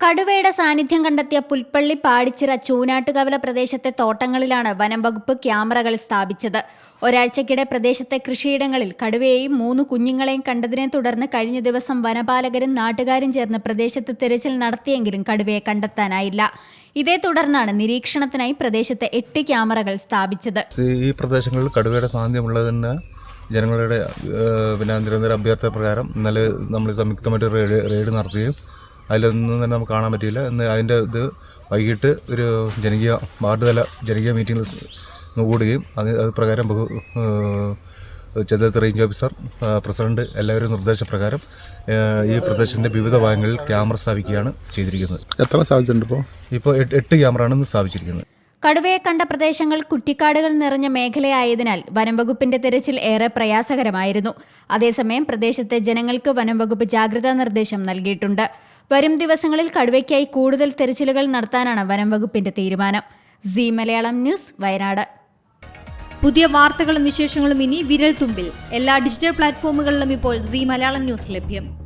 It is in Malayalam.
കടുവയുടെ സാന്നിധ്യം കണ്ടെത്തിയ പുൽപ്പള്ളി പാടിച്ചിറ ചൂനാട്ടുകവല പ്രദേശത്തെ തോട്ടങ്ങളിലാണ് വനം വകുപ്പ് ക്യാമറകൾ സ്ഥാപിച്ചത്. ഒരാഴ്ചക്കിടെ പ്രദേശത്തെ കൃഷിയിടങ്ങളിൽ കടുവയെയും മൂന്ന് കുഞ്ഞുങ്ങളെയും കണ്ടതിനെ തുടർന്ന് കഴിഞ്ഞ ദിവസം വനപാലകരും നാട്ടുകാരും ചേർന്ന് പ്രദേശത്ത് തിരച്ചിൽ നടത്തിയെങ്കിലും കടുവയെ കണ്ടെത്താനായില്ല. ഇതേ തുടർന്നാണ് നിരീക്ഷണത്തിനായി പ്രദേശത്തെ എട്ട് ക്യാമറകൾ സ്ഥാപിച്ചത്. ഈ പ്രദേശങ്ങളിൽ കടുവയുടെ സാന്നിധ്യമുള്ളതിന് ജനങ്ങളുടെ പിന്നെ നിരന്തര അഭ്യർത്ഥന പ്രകാരം ഇന്നലെ നമ്മൾ സംയുക്തമായിട്ട് റെയ്ഡ് റെയ്ഡ് നടത്തുകയും അതിലൊന്നും തന്നെ നമുക്ക് കാണാൻ പറ്റിയില്ല. ഇന്ന് അതിന്റെ ഇത് വൈകിട്ട് ഒരു ജനകീയ വാർഡ് തല ജനകീയ മീറ്റിംഗിൽ കൂടുകയും അത് അത് പ്രകാരം ബഹു ഏഹ്, റേഞ്ച് ഓഫീസർ പ്രസിഡന്റ് എല്ലാവരും നിർദ്ദേശപ്രകാരം ഈ പ്രദേശത്തിന്റെ വിവിധ ഭാഗങ്ങളിൽ ക്യാമറ സ്ഥാപിക്കുകയാണ് ചെയ്തിരിക്കുന്നത്. എത്ര സ്ഥാപിച്ചിട്ടുണ്ട് ഇപ്പോൾ ഇപ്പോൾ എട്ട് എട്ട് ക്യാമറയാണ് ഇന്ന് സ്ഥാപിച്ചിരിക്കുന്നത്. കടുവയെ കണ്ട പ്രദേശങ്ങൾ കുറ്റിക്കാടുകൾ നിറഞ്ഞ മേഖലയായതിനാൽ വനംവകുപ്പിന്റെ തെരച്ചിൽ ഏറെ പ്രയാസകരമായിരുന്നു. അതേസമയം പ്രദേശത്തെ ജനങ്ങൾക്ക് വനംവകുപ്പ് ജാഗ്രതാ നിർദ്ദേശം നൽകിയിട്ടുണ്ട്. വരും ദിവസങ്ങളിൽ കടുവയ്ക്കായി കൂടുതൽ തെരച്ചിലുകൾ നടത്താനാണ് വനംവകുപ്പിന്റെ തീരുമാനം. C Malayalam news Wayanad. പുതിയ വാർത്തകളും വിശേഷങ്ങളും ഇനി വിരൽ തുമ്പിൽ എല്ലാ ഡിജിറ്റൽ പ്ലാറ്റ്ഫോമുകളിലും ഇപ്പോൾ സി മലയാളം ന്യൂസ് ലഭ്യം.